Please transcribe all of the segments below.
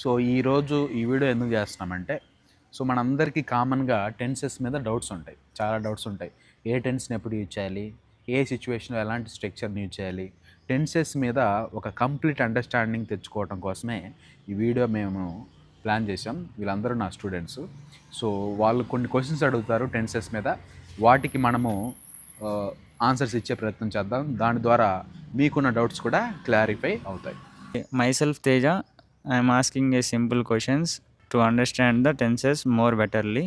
So ఈరోజు ఈ video ఎందుకు చేస్తున్నామంటే సో మనందరికీ కామన్గా టెన్సెస్ మీద డౌట్స్ ఉంటాయి. చాలా డౌట్స్ ఉంటాయి. ఏ టెన్స్ని ఎప్పుడు యూజ్ చేయాలి? ఏ సిచ్యువేషన్లో ఎలాంటి స్ట్రక్చర్ని యూజ్ చేయాలి? టెన్సెస్ మీద ఒక కంప్లీట్ అండర్స్టాండింగ్ తెచ్చుకోవడం కోసమే ఈ వీడియో మేము ప్లాన్ చేసాం వీళ్ళందరూ నా స్టూడెంట్స్. సో వాళ్ళు కొన్ని క్వశ్చన్స్ అడుగుతారు టెన్సెస్ మీద. వాటికి మనము ఆన్సర్స్ ఇచ్చే ప్రయత్నం చేద్దాం. దాని ద్వారా మీకున్న డౌట్స్ కూడా క్లారిఫై అవుతాయి. My self Teja I'm asking a simple questions to understand the tenses more betterly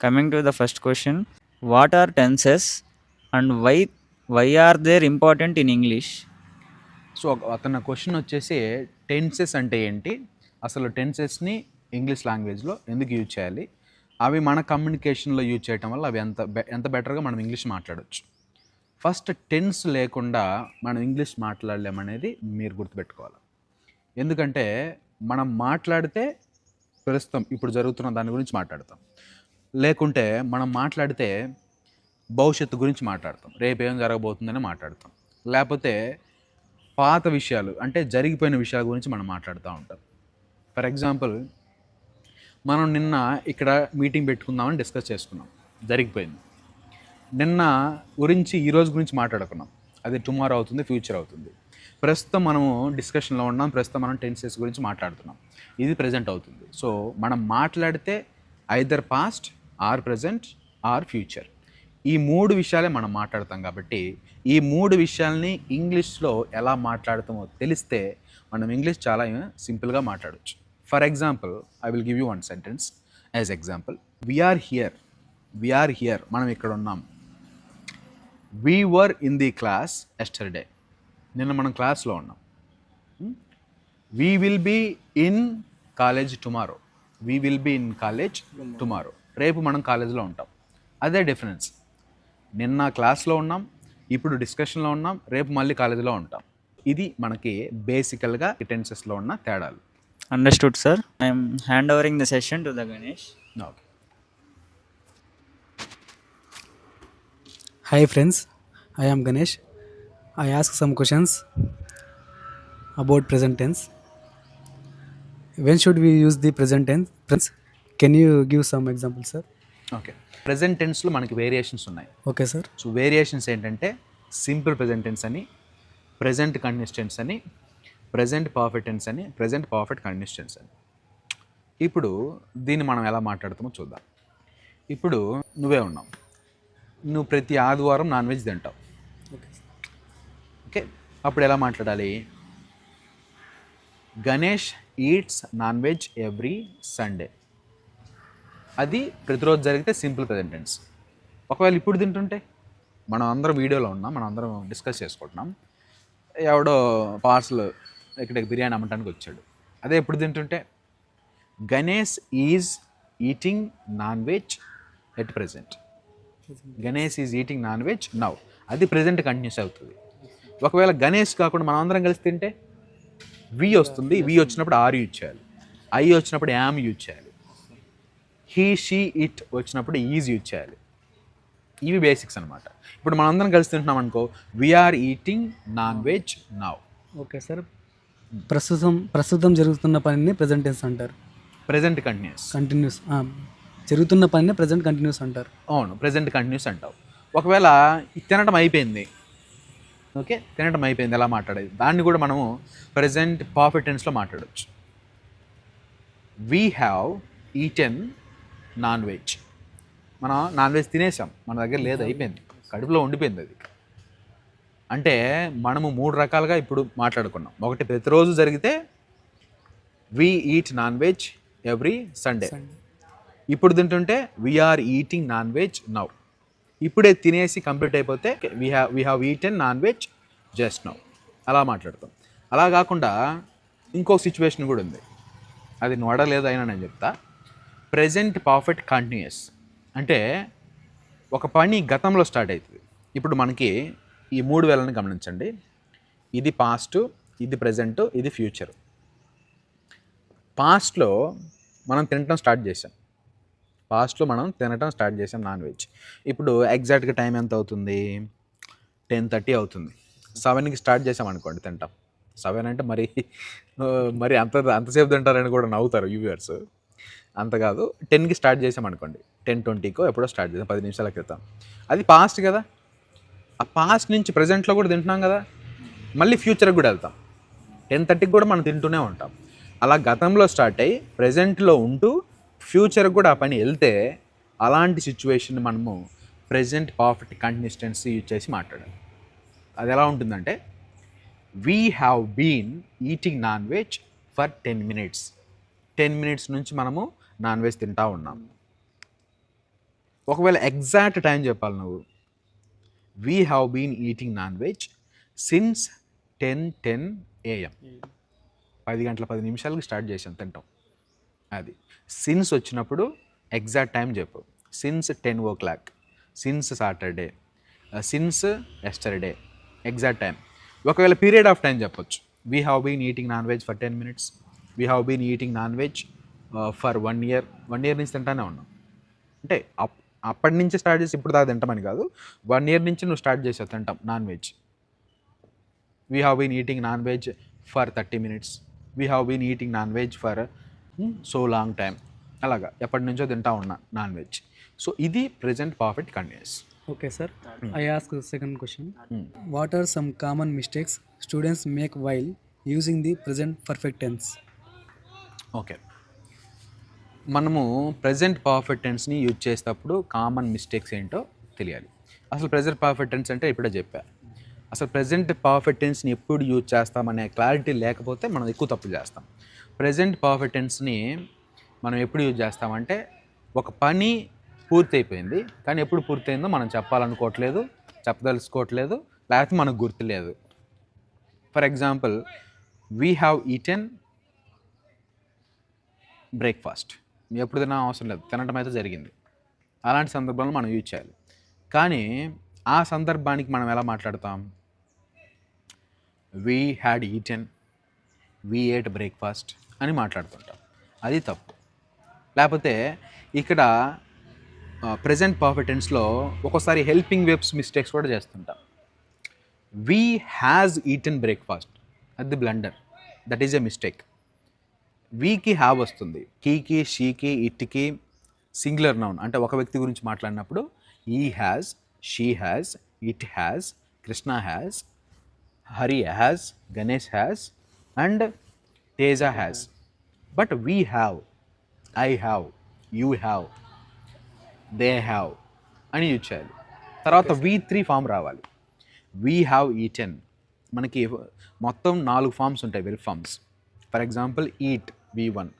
coming to the first question what are tenses and why why are there important in English so అతను question వచ్చేసి tenses అంటే ఏంటి? అసలు టెన్సెస్ని English లాంగ్వేజ్లో ఎందుకు use చేయాలి? అవి మన కమ్యూనికేషన్లో యూజ్ చేయటం వల్ల అవి ఎంత ఎంత బెటర్గా మనం ఇంగ్లీష్ మాట్లాడవచ్చు ఫస్ట్ టెన్స్ లేకుండా మనం ఇంగ్లీష్ మాట్లాడలేమనేది మీరు గుర్తుపెట్టుకోవాలి. ఎందుకంటే మనం మాట్లాడితే ప్రస్తుతం ఇప్పుడు జరుగుతున్న దాని గురించి మాట్లాడతాం. లేకుంటే మనం మాట్లాడితే భవిష్యత్తు గురించి మాట్లాడతాం. రేపు ఏం జరగబోతుందని మాట్లాడతాం. లేకపోతే పాత విషయాలు అంటే జరిగిపోయిన విషయాల గురించి మనం మాట్లాడుతూ ఉంటాం. ఫర్ ఎగ్జాంపుల్ మనం నిన్న ఇక్కడ మీటింగ్ పెట్టుకుందామని డిస్కస్ చేసుకున్నాం. జరిగిపోయింది. నిన్న గురించి ఈరోజు గురించి మాట్లాడుకున్నాం. అది టుమారో అవుతుంది ఫ్యూచర్ అవుతుంది. ప్రస్తుతం మనము డిస్కషన్లో ఉన్నాం. ప్రస్తుతం మనం టెన్సెస్ గురించి మాట్లాడుతున్నాం. ఇది ప్రజెంట్ అవుతుంది. సో మనం మాట్లాడితే either past or present or future ఈ మూడు విషయాలే మనం మాట్లాడతాం కాబట్టి ఈ మూడు విషయాల్ని ఇంగ్లీష్లో ఎలా మాట్లాడతామో తెలిస్తే మనం ఇంగ్లీష్ చాలా సింపుల్గా మాట్లాడవచ్చు for example I will give you one sentence as example we are here we are here మనం ఇక్కడ ఉన్నాం. We were in the class yesterday నిన్న మనం క్లాస్లో ఉన్నాం. We will be in college tomorrow we will be in college tomorrow రేపు మనం కాలేజ్లో ఉంటాం. అదే డిఫరెన్స్. నిన్న క్లాస్లో ఉన్నాం ఇప్పుడు డిస్కషన్లో ఉన్నాం రేపు మళ్ళీ కాలేజీలో ఉంటాం. ఇది మనకి బేసికల్గా టెన్సెస్లో ఉన్న తేడాలు. Understood sir. I am handovering the session to the ganesh. Okay Hi friends, I am Ganesh. I ask some questions about present tense. When should we use the present tense? Friends, can you give some examples, sir? Okay present టెన్స్లో మనకి variations ఉన్నాయి Okay, sir. So variations ఏంటంటే simple present tense అని present continuous tense అని present perfect tense అని present perfect continuous tense అని ఇప్పుడు దీన్ని మనం ఎలా మాట్లాడతామో చూద్దాం ఇప్పుడు నువ్వే ఉన్నావు నువ్వు ప్రతి ఆదివారం నాన్ వెజ్ తింటావు. ఓకే అప్పుడు ఎలా మాట్లాడాలి? Ganesh eats non veg every Sunday. అది ప్రతిరోజు జరిగితే సింపుల్ ప్రెజెంటెన్స్ ఒకవేళ ఇప్పుడు తింటుంటే మనం అందరం వీడియోలో ఉన్నాం మనం అందరం డిస్కస్ చేసుకుంటున్నాం. ఎవడో పార్సల్ ఇక్కడ బిర్యానీ అమ్మటానికి వచ్చాడు. అదే ఎప్పుడు తింటుంటే Ganesh is eating non veg at present. Ganesh is eating non veg now అది ప్రజెంట్ కంటిన్యూస్ అవుతుంది. ఒకవేళ గణేష్ కాకుండా మనం అందరం కలిసి తింటే వి వస్తుంది. వి వచ్చినప్పుడు ఆర్ యూజ్ చేయాలి. ఐ వచ్చినప్పుడు యామ్ యూజ్ చేయాలి. హీ షీ ఇట్ వచ్చినప్పుడు ఈజ్ యూజ్ చేయాలి. ఇవి బేసిక్స్ అనమాట ఇప్పుడు మనం అందరం కలిసి తింటున్నాం అనుకో we are eating non veg now okay sir. ప్రస్తుతం ప్రస్తుతం జరుగుతున్న పనిని ప్రజెంట్ టెన్స్ అంటారు. Present continuous. కంటిన్యూస్ జరుగుతున్న పనిని ప్రజెంట్ కంటిన్యూస్ అంటారు. అవును ప్రజెంట్ కంటిన్యూస్ అంటావు. ఒకవేళ ఈ తినడం అయిపోయింది ఓకే? తినడం అయిపోయింది. ఎలా మాట్లాడేది? దాన్ని కూడా మనము ప్రజెంట్ పర్ఫెక్ట్ టెన్స్లో మాట్లాడవచ్చు we have eaten non veg మనం నాన్ వెజ్ తినేసాం. మన దగ్గర లేదు అయిపోయింది. కడుపులో ఉండిపోయింది అది. అంటే మనము మూడు రకాలుగా ఇప్పుడు మాట్లాడుకున్నాం. ఒకటి ప్రతిరోజు జరిగితే we eat non veg every Sunday ఇప్పుడు తింటుంటే we are eating non veg now ఇప్పుడే తినేసి కంప్లీట్ అయిపోతే we have we have eaten non veg just now అలా మాట్లాడతాం. అలా కాకుండా ఇంకో సిచ్యువేషన్ కూడా ఉంది. అది నోడలేదు అయినా నేను చెప్తా. ప్రజెంట్ పర్ఫెక్ట్ కంటిన్యూస్ అంటే ఒక పని గతంలో స్టార్ట్ అవుతుంది ఇప్పుడు మనకి ఈ మూడు వేలని గమనించండి. ఇది పాస్ట్ ఇది ప్రజెంట్ ఇది ఫ్యూచర్ పాస్ట్లో మనం తినటం స్టార్ట్ చేసాం పాస్ట్లో మనం తినటం స్టార్ట్ చేసాం నాన్ వెజ్. ఇప్పుడు ఎగ్జాక్ట్గా టైం ఎంత అవుతుంది? టెన్ థర్టీ అవుతుంది. సెవెన్కి స్టార్ట్ చేసాం అనుకోండి తింటాం. సెవెన్ అంటే మరి మరి అంత అంతసేపు తింటారని కూడా నవ్వుతారు వ్యూవర్స్. అంత కాదు. టెన్కి స్టార్ట్ చేసామనుకోండి టెన్ ట్వంటీకో ఎప్పుడో స్టార్ట్ చేసాం. పది నిమిషాల క్రితం. అది పాస్ట్ కదా? ఆ పాస్ట్ నుంచి ప్రజెంట్లో కూడా తింటున్నాం కదా? మళ్ళీ ఫ్యూచర్కి కూడా వెళ్తాం. టెన్ థర్టీకి కూడా మనం తింటూనే ఉంటాం. అలా గతంలో స్టార్ట్ అయ్యి ప్రజెంట్లో ఉంటూ ఫ్యూచర్కి కూడా ఆ పని వెళ్తే అలాంటి సిచ్యువేషన్ మనము ప్రజెంట్ పర్ఫెక్ట్ కంటిన్యూస్టెన్సీ యూజ్ చేసి మాట్లాడాలి. అది ఎలా ఉంటుందంటే we have been eating non veg for ten minutes ten minutes నుంచి మనము నాన్ వెజ్ తింటా ఉన్నాం. ఒకవేళ ఎగ్జాక్ట్ టైం చెప్పాలి నువ్వు. We have been eating non veg since ten ten AM పది గంటల పది నిమిషాలకి స్టార్ట్ చేసాం తింటాం. అది. సిన్స్ వచ్చినప్పుడు ఎగ్జాక్ట్ టైం చెప్పు. Since ten o'clock since Saturday since yesterday exact time ఒకవేళ పీరియడ్ ఆఫ్ టైం చెప్పొచ్చు. We have been eating non veg for ten minutes we have been eating non veg for one year one year నుంచి తింటానే ఉన్నాం. అంటే up అప్పటి నుంచి start చేసి ఇప్పుడు దాకా తింటామని కాదు. వన్ ఇయర్ నుంచి నువ్వు స్టార్ట్ చేసావు తింటాం non veg we have been eating non veg for thirty minutes we have been eating non veg for so long time అలాగా. ఎప్పటి నుంచో తింటా ఉన్నా నాన్ వెజ్ సో ఇది present perfect continuous sir. I ask the second question. What are some common mistakes students make while using the present perfect tense? Okay మనము present perfect టెన్స్ని use చేసేటప్పుడు common mistakes ఏంటో తెలియాలి. అసలు present perfect tense అంటే ఇప్పుడే చెప్పా. అసలు ప్రజెంట్ పర్ఫెక్ట్ టెన్స్ని ఎప్పుడు యూజ్ చేస్తామనే క్లారిటీ లేకపోతే మనం ఎక్కువ తప్పులు చేస్తాం. ప్రజెంట్ పర్ఫెక్ట్ టెన్స్ని మనం ఎప్పుడు యూజ్ చేస్తామంటే ఒక పని పూర్తయిపోయింది. కానీ ఎప్పుడు పూర్తయిందో మనం చెప్పాలనుకోవట్లేదు చెప్పదలుచుకోవట్లేదు లేకపోతే మనకు గుర్తులేదు. For example we have eaten breakfast ఎప్పుడు తినా అవసరం లేదు. తినటం అయితే జరిగింది. అలాంటి సందర్భంలో మనం యూజ్ చేయాలి. కానీ ఆ సందర్భానికి మనం ఎలా మాట్లాడతాం? We had eaten we ate breakfast అని మాట్లాడుతుంటాం అది తప్పు. లేకపోతే ఇక్కడ ప్రజెంట్ పర్ఫెక్టెన్స్లో ఒక్కోసారి హెల్పింగ్ వెబ్స్ మిస్టేక్స్ కూడా చేస్తుంటాం. వీ హ్యాజ్ ఈటన్ బ్రేక్ఫాస్ట్ అది blunder that is a mistake వీకి have వస్తుంది. కీకి షీకి ఇట్కి సింగులర్ నౌన్ అంటే ఒక వ్యక్తి గురించి మాట్లాడినప్పుడు he has she has it has Krishna has Hari has Ganesh has and Teja has but we have I have you have they have అని use చేయాలి. తర్వాత వీ త్రీ ఫామ్ రావాలి. వీ హ్యావ్ ఈటెన్ మనకి మొత్తం నాలుగు forms ఉంటాయి well forms for example eat V one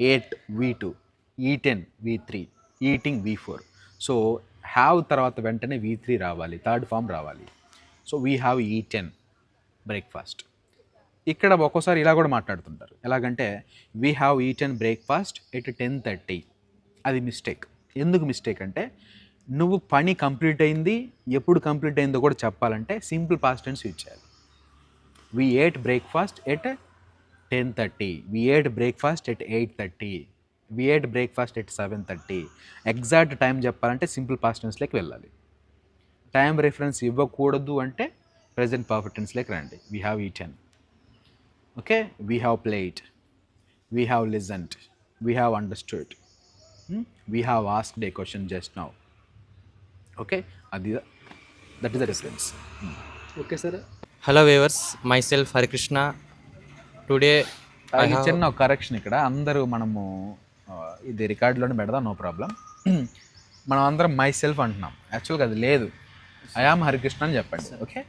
ate V two eaten V three eating V four so have తర్వాత వెంటనే వి త్రీ రావాలి. థర్డ్ ఫామ్ రావాలి. So we have eaten breakfast ఇక్కడ ఒక్కోసారి ఇలా కూడా మాట్లాడుతుంటారు. ఎలాగంటే we have eaten breakfast at ten thirty అది మిస్టేక్ ఎందుకు మిస్టేక్ అంటే నువ్వు పని కంప్లీట్ అయింది ఎప్పుడు కంప్లీట్ అయిందో కూడా చెప్పాలంటే సింపుల్ పాస్ట్ టెన్స్ యూజ్ చేయాలి. We ate breakfast at ten thirty we ate breakfast at eight thirty we ate breakfast at seven thirty exact time చెప్పాలంటే సింపుల్ పాస్ట్ టెన్స్లోకి వెళ్ళాలి. టైం రెఫరెన్స్ ఇవ్వకూడదు అంటే ప్రజెంట్ పర్ఫెక్ట్ టెన్స్లోకి రండి. We have eaten okay we have played we have listened we have understood we have asked a question just now okay అది that is the difference Okay, sir. Hello viewers my self Harikrishna today I చిన్న correction ఇక్కడ. అందరూ మనము ఇది రికార్డులోనే పెడదాం no problem మనం అందరం my self అంటున్నాం యాక్చువల్గా అది లేదు. ఐఆమ్ హరికృష్ణ అని చెప్పండి. ఓకే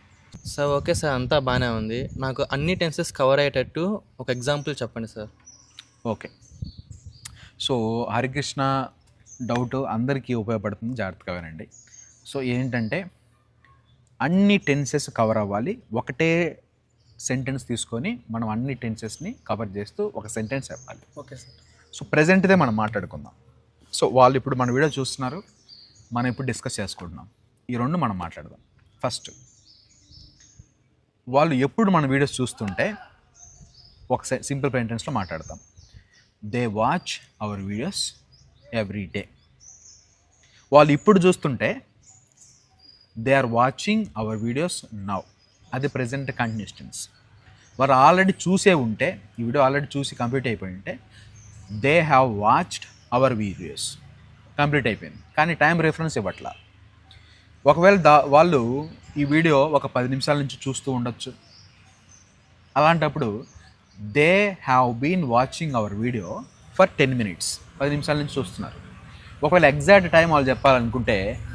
సార్ ఓకే సార్ అంతా బాగానే ఉంది. నాకు అన్ని టెన్సెస్ కవర్ అయ్యేటట్టు ఒక ఎగ్జాంపుల్ చెప్పండి sir okay so Harikrishna doubt అందరికీ ఉపయోగపడుతుంది. జాగ్రత్తగా వినండి. సో ఏంటంటే అన్ని టెన్సెస్ కవర్ అవ్వాలి. ఒకటే సెంటెన్స్ తీసుకొని మనం అన్ని టెన్సెస్ని కవర్ చేస్తూ ఒక సెంటెన్స్ చెప్పాలి. Okay, sir. సో ప్రజెంట్దే మనం మాట్లాడుకుందాం. సో వాళ్ళు ఇప్పుడు మన వీడియో చూస్తున్నారు. మనం ఇప్పుడు డిస్కస్ చేసుకుంటున్నాం. ఈ రెండు మనం మాట్లాడదాం. ఫస్ట్ వాళ్ళు ఎప్పుడు మన వీడియోస్ చూస్తుంటే ఒక సింపుల్ సెంటెన్స్లో మాట్లాడతాం. They watch our videos every day వాళ్ళు ఇప్పుడు చూస్తుంటే they are watching our videos now అది ప్రజెంట్ కంటిన్యూస్టెన్స్ వారు ఆల్రెడీ చూసే ఉంటే ఈ వీడియో ఆల్రెడీ చూసి కంప్లీట్ అయిపోయి ఉంటే they have watched our videos complete అయిపోయింది. కానీ టైం రెఫరెన్స్ ఇవ్వట్లా. ఒకవేళ దా వాళ్ళు ఈ వీడియో ఒక పది నిమిషాల నుంచి చూస్తూ ఉండొచ్చు. అలాంటప్పుడు they have been watching our video for ten minutes. పది నిమిషాల నుంచి చూస్తున్నారు. ఒకవేళ ఎగ్జాక్ట్ టైం వాళ్ళు చెప్పాలనుకుంటే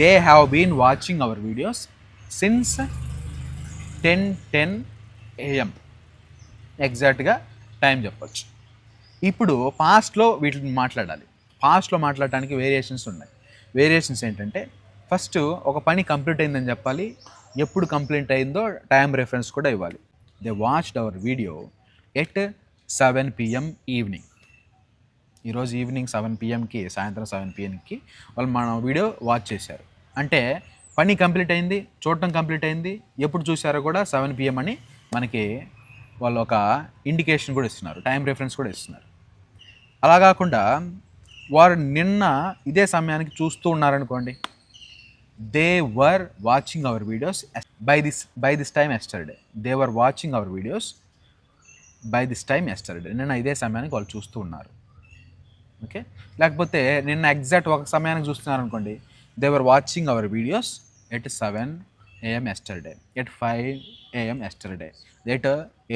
they have been watching our videos since ten ten AM. ఎగ్జాక్ట్గా టైం చెప్పచ్చు. ఇప్పుడు పాస్ట్లో వీటిని మాట్లాడాలి. పాస్ట్లో మాట్లాడటానికి వేరియేషన్స్ ఉన్నాయి. వేరియేషన్స్ ఏంటంటే ఫస్ట్ ఒక పని కంప్లీట్ అయిందని చెప్పాలి. ఎప్పుడు కంప్లీట్ అయిందో టైం రెఫరెన్స్ కూడా ఇవ్వాలి. They watched our video at seven PM evening. ఈరోజు ఈవినింగ్ సెవెన్ పిఎంకి సాయంత్రం సెవెన్ పిఎంకి వాళ్ళు మన వీడియో వాచ్ చేశారు. అంటే పని కంప్లీట్ అయింది చూడటం కంప్లీట్ అయింది ఎప్పుడు చూసారో కూడా సెవెన్ పిఎం అని మనకి వాళ్ళు ఒక ఇండికేషన్ కూడా ఇస్తున్నారు టైం రెఫరెన్స్ కూడా ఇస్తున్నారు. అలా కాకుండా వారు నిన్న ఇదే సమయానికి చూస్తూ ఉన్నారనుకోండి they were watching our videos by this by this time yesterday they were watching our videos by this time yesterday నిన్న ఇదే సమయానికి వాళ్ళు చూస్తూ ఉన్నారు. ఓకే లేకపోతే నిన్న ఎగ్జాక్ట్ ఒక సమయానికి చూస్తున్నారు అనుకోండి. They were watching our videos at seven AM yesterday at five AM yesterday at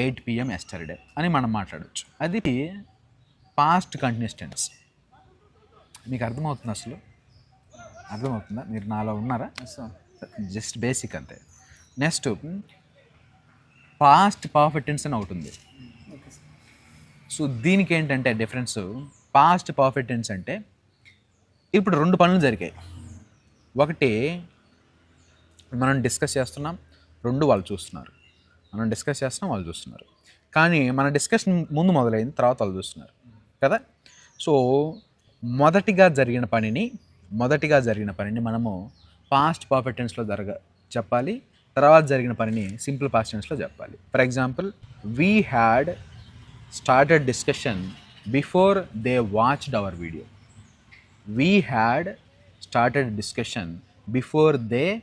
eight PM yesterday అని మనం మాట్లాడవచ్చు అది పాస్ట్ కంటిన్యూస్ టెన్స్ మీకు అర్థమవుతుంది అసలు? అర్థమవుతుందా? మీరు నాలో ఉన్నారా? జస్ట్ బేసిక్ అంతే. నెక్స్ట్ పాస్ట్ పర్ఫెక్ట్ టెన్స్ అని ఒకటి ఉంది. సో దీనికి ఏంటంటే డిఫరెన్స్? పాస్ట్ పర్ఫెక్ట్ టెన్స్ అంటే ఇప్పుడు రెండు పనులు జరిగాయి. ఒకటి మనం డిస్కస్ చేస్తున్నాం రెండు వాళ్ళు చూస్తున్నారు. మనం డిస్కస్ చేస్తున్నాం వాళ్ళు చూస్తున్నారు. కానీ మన డిస్కషన్ ముందు మొదలైంది తర్వాత వాళ్ళు చూస్తున్నారు. కదా? సో మొదటిగా జరిగిన పనిని మొదటిగా జరిగిన పనిని మనము పాస్ట్ పర్ఫెక్ట్ టెన్స్లో జరగ చెప్పాలి. తర్వాత జరిగిన పనిని సింపుల్ పాస్ట్ టెన్స్లో చెప్పాలి. For example we had started discussion before they watched our video we had started discussion before they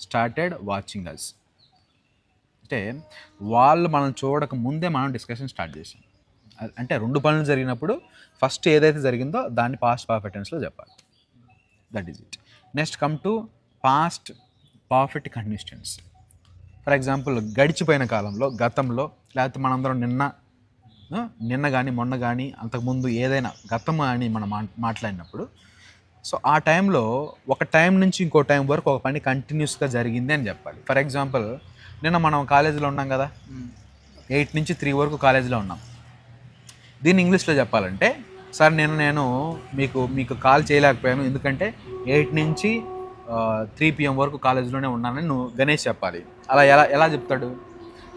started watching us అంటే వాళ్ళు మనం చూడక ముందే మనం డిస్కషన్ స్టార్ట్ చేసాం. అంటే రెండు పనులు జరిగినప్పుడు ఫస్ట్ ఏదైతే జరిగిందో దాన్ని పాస్ట్ పర్ఫెక్టెన్స్లో చెప్పాలి. That is it next come to past perfect continuous tense for example గడిచిపోయిన కాలంలో గతంలో లేకపోతే మనందరం నిన్న నిన్న కానీ మొన్న కానీ అంతకుముందు ఏదైనా గతం అని మనం మాట్లాడినప్పుడు సో ఆ టైంలో ఒక టైం నుంచి ఇంకో టైం వరకు ఒక పని కంటిన్యూస్గా జరిగింది అని చెప్పాలి. ఫర్ ఎగ్జాంపుల్ నిన్న మనం కాలేజీలో ఉన్నాం కదా. ఎయిట్ నుంచి త్రీ వరకు కాలేజీలో ఉన్నాం. దీన్ని ఇంగ్లీష్లో చెప్పాలంటే సార్ నేను నేను మీకు మీకు కాల్ చేయలేకపోయాను. ఎందుకంటే ఎయిట్ నుంచి త్రీ పిఎం వరకు కాలేజీలోనే ఉన్నానని నువ్వు గణేష్ చెప్పాలి. అలా ఎలా ఎలా చెప్తాడు?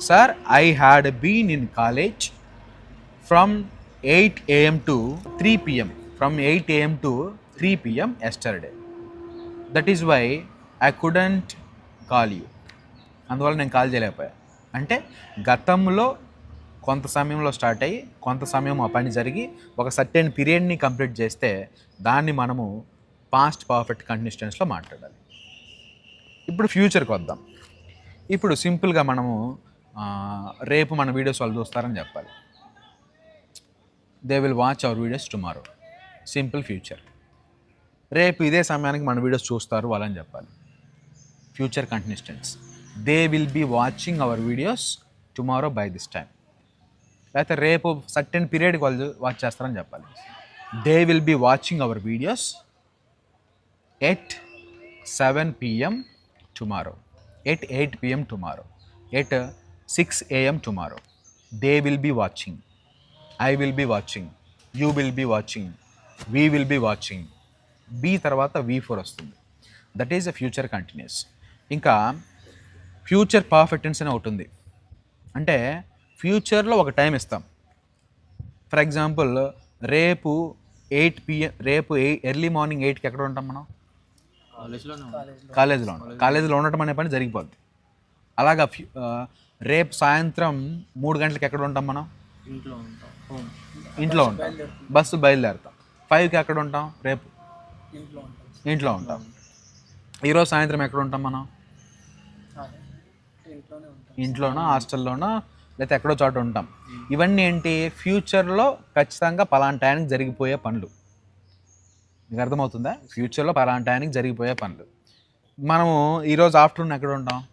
Sir I had been in college from eight AM to three PM from eight AM to three PM yesterday that is why I couldn't call you అందువల్ల నేను కాల్ చేయలేకపోయా. అంటే గతంలో కొంత సమయంలో స్టార్ట్ అయ్యి కొంత సమయం ఆ పని జరిగి ఒక సర్టెన్ పీరియడ్ని కంప్లీట్ చేస్తే దాన్ని మనము పాస్ట్ పర్ఫెక్ట్ కంటిన్యూస్ మాట్లాడాలి. ఇప్పుడు ఫ్యూచర్కి వద్దాం. ఇప్పుడు సింపుల్గా మనము రేపు మన వీడియోస్ వాళ్ళు చూస్తారని చెప్పాలి. They will watch our videos tomorrow simple future రేపు ఇదే సమయానికి మన వీడియోస్ చూస్తారు వాళ్ళని చెప్పాలి. Future continuous they will be watching our videos tomorrow by this time లేకపోతే రేపు సర్టెన్ పీరియడ్కి వాళ్ళు వాచ్ చేస్తారని చెప్పాలి. They will be watching our videos at seven PM tomorrow at eight PM tomorrow at six AM tomorrow they will be watching I will be watching you will be watching we will be watching be తర్వాత V four వస్తుంది. That is a future continuous ఇంకా future perfect tense అని ఒకటి ఉంది. అంటే ఫ్యూచర్లో ఒక time ఇస్తాం. ఫర్ ఎగ్జాంపుల్ రేపు ఎయిట్ పిఎం రేపు ఎయి ఎర్లీ మార్నింగ్ ఎయిట్కి ఎక్కడ ఉంటాం మనం? కాలేజ్లోనే కాలేజీలో ఉంటాం. కాలేజీలో. ఉండటం అనే పని జరిగిపోద్ది. అలాగా రేపు సాయంత్రం మూడు గంటలకు ఎక్కడ ఉంటాం మనం? ఇంట్లో ఉంటాం. హోమ్ ఇంట్లో ఉంటాం. బస్సు బయలుదేరుతాం. ఫైవ్కి ఎక్కడ ఉంటాం? రేపు. ఇంట్లో ఉంటాం. ఇంట్లో ఉంటాం. ఈరోజు సాయంత్రం ఎక్కడ ఉంటాం మనం? ఇంట్లోనే ఉంటాం. ఇంట్లోనో? హాస్టల్లోనో? లేకపోతే ఎక్కడో చోట ఉంటాం. ఇవన్నీ ఏంటి? ఫ్యూచర్లో ఖచ్చితంగా పలానా టయానికి జరిగిపోయే పనులు. మీకు అర్థమవుతుందా? ఫ్యూచర్లో పలానా టైంకి జరిగిపోయే పనులు. మనము ఈరోజు ఆఫ్టర్నూన్ ఎక్కడ ఉంటాం?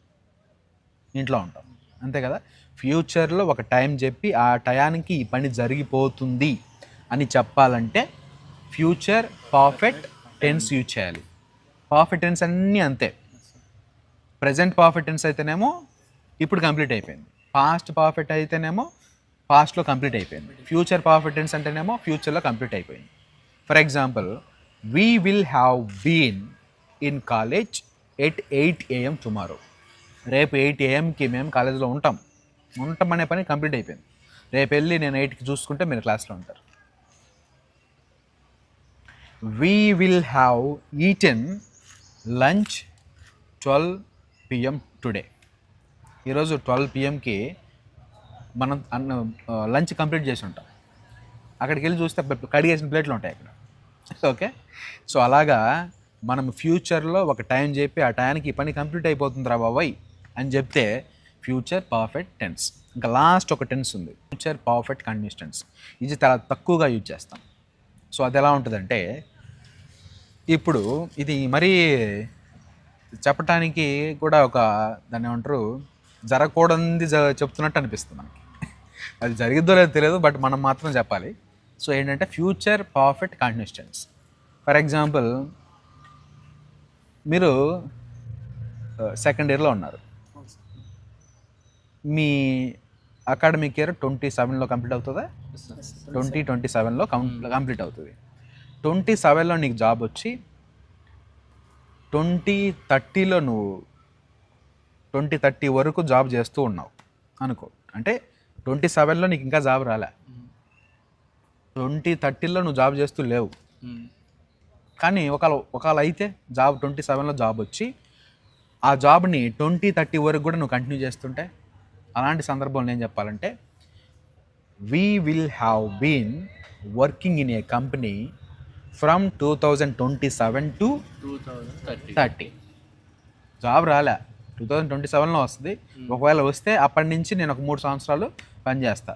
ఇంట్లో ఉంటాం. అంతే కదా? ఫ్యూచర్లో ఒక టైం చెప్పి ఆ టయానికి ఈ పని జరిగిపోతుంది అని చెప్పాలంటే ఫ్యూచర్ పర్ఫెక్ట్ టెన్స్ యూజ్ చేయాలి. పర్ఫెక్ట్ టెన్స్ అన్నీ అంతే. ప్రజెంట్ పర్ఫెక్ట్ టెన్స్ అయితేనేమో ఇప్పుడు కంప్లీట్ అయిపోయింది. పాస్ట్ పర్ఫెక్ట్ అయితేనేమో పాస్ట్లో కంప్లీట్ అయిపోయింది. ఫ్యూచర్ పర్ఫెక్ట్ టెన్స్ అంటేనేమో ఫ్యూచర్లో కంప్లీట్ అయిపోయింది. For example we will have been in college at eight AM tomorrow రేపు ఎయిట్ ఏఎంకి మేము కాలేజీలో ఉంటాం. ఉంటాం అనే పని కంప్లీట్ అయిపోయింది. రేపు వెళ్ళి నేను ఎయిట్కి చూసుకుంటే మీరు క్లాస్లో ఉంటారు. We will have eaten lunch twelve PM today ఈరోజు ట్వెల్వ్ పిఎంకి మనం అన్న లంచ్ కంప్లీట్ చేసి ఉంటాం. అక్కడికి వెళ్ళి చూస్తే కడిగేసిన ప్లేట్లు ఉంటాయి అక్కడ. ఓకే? సో అలాగా మనం ఫ్యూచర్లో ఒక టైం చెప్పి ఆ టైంకి ఈ పని కంప్లీట్ అయిపోతుంది రా బాబాయ్ అని చెప్తే ఫ్యూచర్ పర్ఫెక్ట్ టెన్స్. ఇంకా లాస్ట్ ఒక టెన్స్ ఉంది. ఫ్యూచర్ పర్ఫెక్ట్ కంటిన్యూస్ టెన్స్ ఇది చాలా తక్కువగా యూజ్ చేస్తాం. సో అది ఎలా ఉంటుందంటే ఇప్పుడు ఇది మరీ చెప్పటానికి కూడా ఒక దాన్ని ఏమంటారు జరగకూడనిది జ చెప్తున్నట్టు అనిపిస్తుంది మనకి. అది జరిగిద్దో లేదో తెలియదు బట్ మనం మాత్రం చెప్పాలి. సో ఏంటంటే future perfect continuous tense for example మీరు సెకండ్ ఇయర్లో ఉన్నారు. మీ అకాడమిక్ ఇయర్ ట్వంటీ సెవెన్లో కంప్లీట్ అవుతుందా? ట్వంటీ ట్వంటీ సెవెన్లో కంప్లీట్ అవుతుంది. ట్వంటీ సెవెన్లో నీకు జాబ్ వచ్చి ట్వంటీ థర్టీలో నువ్వు ట్వంటీ థర్టీ వరకు జాబ్ చేస్తూ ఉన్నావు. అనుకో. అంటే ట్వంటీ సెవెన్లో నీకు ఇంకా జాబ్ రాలే. ట్వంటీ థర్టీలో నువ్వు జాబ్ చేస్తూ లేవు. కానీ ఒకవేళ ఒకవేళ అయితే జాబ్ ట్వంటీ సెవెన్లో జాబ్ వచ్చి ఆ జాబ్ని ట్వంటీ థర్టీ వరకు కూడా నువ్వు కంటిన్యూ చేస్తుంటే అలాంటి సందర్భంలో ఏం చెప్పాలంటే we will have been working in a company from two thousand twenty seven to two thousand thirty thirty job రాలే. టూ థౌజండ్ ట్వంటీ సెవెన్లో వస్తుంది. ఒకవేళ వస్తే అప్పటి నుంచి నేను ఒక మూడు సంవత్సరాలు పనిచేస్తా.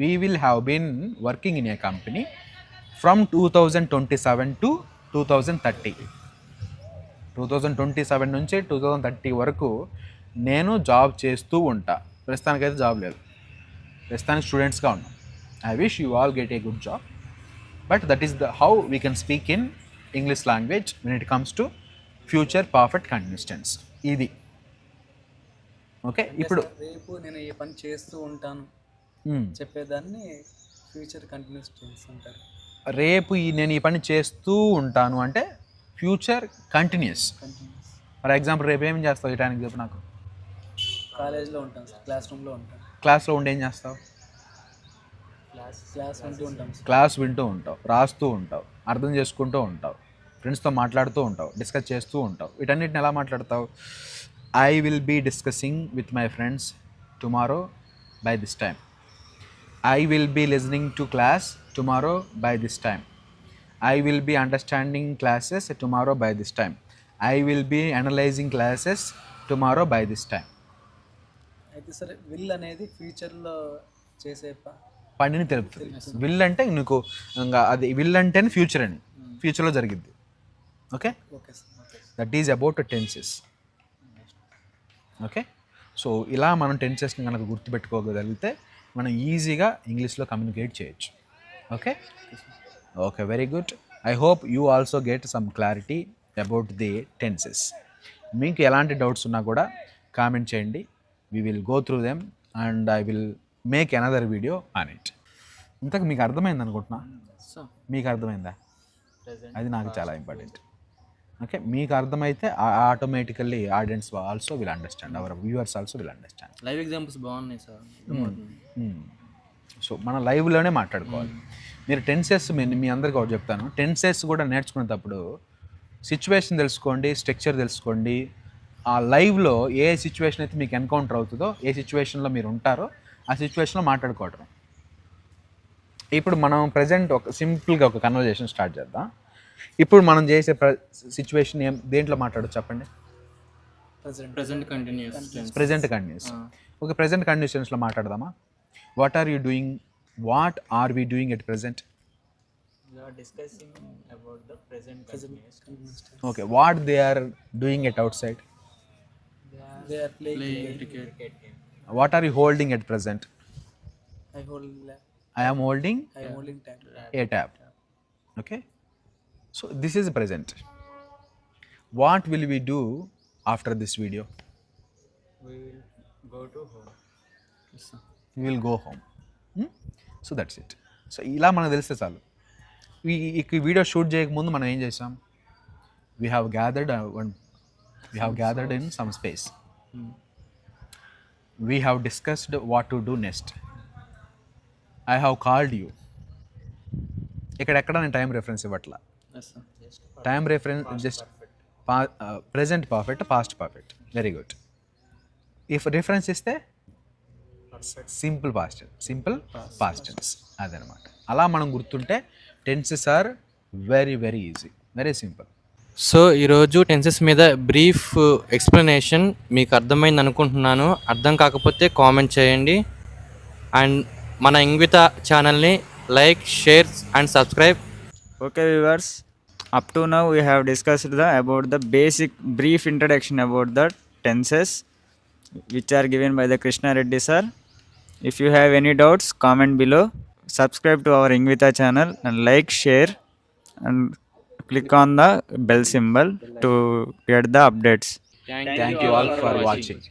We will have been working in a company from two thousand twenty seven to two thousand thirty two thousand twenty seven నుంచి టూ థౌజండ్ థర్టీ వరకు నేను జాబ్ చేస్తూ ఉంటా. ప్రస్తుతానికైతే జాబ్ లేదు. ప్రస్తుతానికి స్టూడెంట్స్గా ఉన్నాం. I wish you all get a good job but that is the how we can speak in English language when it comes to future perfect continuous tense ఇది. ఓకే ఇప్పుడు రేపు నేను ఈ పని చేస్తూ ఉంటాను. చెప్పేదాన్ని ఫ్యూచర్ కంటిన్యూస్ టెన్స్ అంటారు రేపు ఈ నేను ఈ పని చేస్తూ ఉంటాను అంటే ఫ్యూచర్ కంటిన్యూస్. ఫర్ ఎగ్జాంపుల్ రేపు ఏం చేస్తావు ఈ టైంకి చెప్పు నాకు? కాలేజ్లో ఉంటాను సార్ క్లాస్ రూమ్లో ఉంటాను. క్లాస్లో ఉండి ఏం చేస్తావు? క్లాస్ క్లాస్ ఉంటూ క్లాస్ వింటూ ఉంటావు రాస్తూ ఉంటావు అర్థం చేసుకుంటూ ఉంటావు ఫ్రెండ్స్తో మాట్లాడుతూ ఉంటావు డిస్కస్ చేస్తూ ఉంటావు. వీటన్నిటిని ఎలా మాట్లాడతావు? I will be discussing with my friends tomorrow by this time I will be listening to class tomorrow by this time I will be understanding classes tomorrow by this time I will be analysing classes tomorrow by this time అయితే సరే will అనేది ఫ్యూచర్లో చేసే పనిని తెలుపుతుంది. Will అంటే నీకు ఇంకా అది విల్ అంటేనే ఫ్యూచర్ అని ఫ్యూచర్లో జరిగిద్ది. Okay that is about tenses okay? So ఇలా మనం టెన్సెస్ని కనుక గుర్తుపెట్టుకోగలిగితే మనం ఈజీగా ఇంగ్లీష్లో కమ్యూనికేట్ చేయొచ్చు. Okay? Okay very good. I hope you also get some clarity about the tenses. మీకు ఎలాంటి డౌట్స్ ఉన్నా కూడా కామెంట్ చేయండి. We will go through them and I will make another video on it. ఇంతకు మీకు అర్థమైంది అనుకుంటున్నా? మీకు అర్థమైందా? అది నాకు చాలా ఇంపార్టెంట్. ఓకే మీకు అర్థమైతే automatically audience also will understand our viewers also will understand live examples బాగున్నాయి సార్. సో మన లైవ్లోనే మాట్లాడుకోవాలి. మీరు టెన్సెస్ మీ అందరికీ ఒకటి చెప్తాను. టెన్సెస్ కూడా నేర్చుకునేటప్పుడు సిచ్యువేషన్ తెలుసుకోండి స్ట్రక్చర్ తెలుసుకోండి. ఆ లైవ్లో ఏ సిచ్యువేషన్ అయితే మీకు ఎన్కౌంటర్ అవుతుందో ఏ సిచ్యువేషన్లో మీరు ఉంటారో ఆ సిచ్యువేషన్లో మాట్లాడుకోవటం. ఇప్పుడు మనం ప్రజెంట్ ఒక సింపుల్గా ఒక కన్వర్జేషన్ స్టార్ట్ చేద్దాం. ఇప్పుడు మనం చేసే సిచ్యువేషన్ ఏం దేంట్లో మాట్లాడచ్చు చెప్పండి? Present present continuous present continuous okay present కండిషన్స్లో మాట్లాడదామా? What are you doing what are we doing at continuous. Okay what they are doing at outside. What are you holding at hold. I am holding I am holding so this is present. What will we do after this video? We will go to home. we will go home. Hmm? so that's it. So ఇలా మనకు తెలిస్తే చాలు. ఈ ఈ video shoot చేయకముందు మనం ఏం చేసాం? We have gathered one we have gathered in some space we have discussed what to do next I have called you ఇక్కడెక్కడ నేను టైం రెఫరెన్స్ ఇవ్వట్లా? టైం రెఫరెన్స్ జస్ట్ పా present perfect past perfect very good if reference ఇస్తే simple past simple past tense అదనమాట. అలా మనం గుర్తుంటే tenses are very very easy very simple so ఈరోజు టెన్సెస్ మీద బ్రీఫ్ ఎక్స్ప్లెనేషన్ మీకు అర్థమైంది అనుకుంటున్నాను. అర్థం కాకపోతే కామెంట్ చేయండి. అండ్ మన ఇంగ్విత ఛానల్ని like share and subscribe Okay, viewers. Up to now, we have discussed the about the basic brief introduction about the tenses, which are given by the Krishna Reddy sir. If you have any doubts, comment below. Subscribe to our Ingvita channel and like, share, and click on the bell symbol to get the updates. Thank you all for watching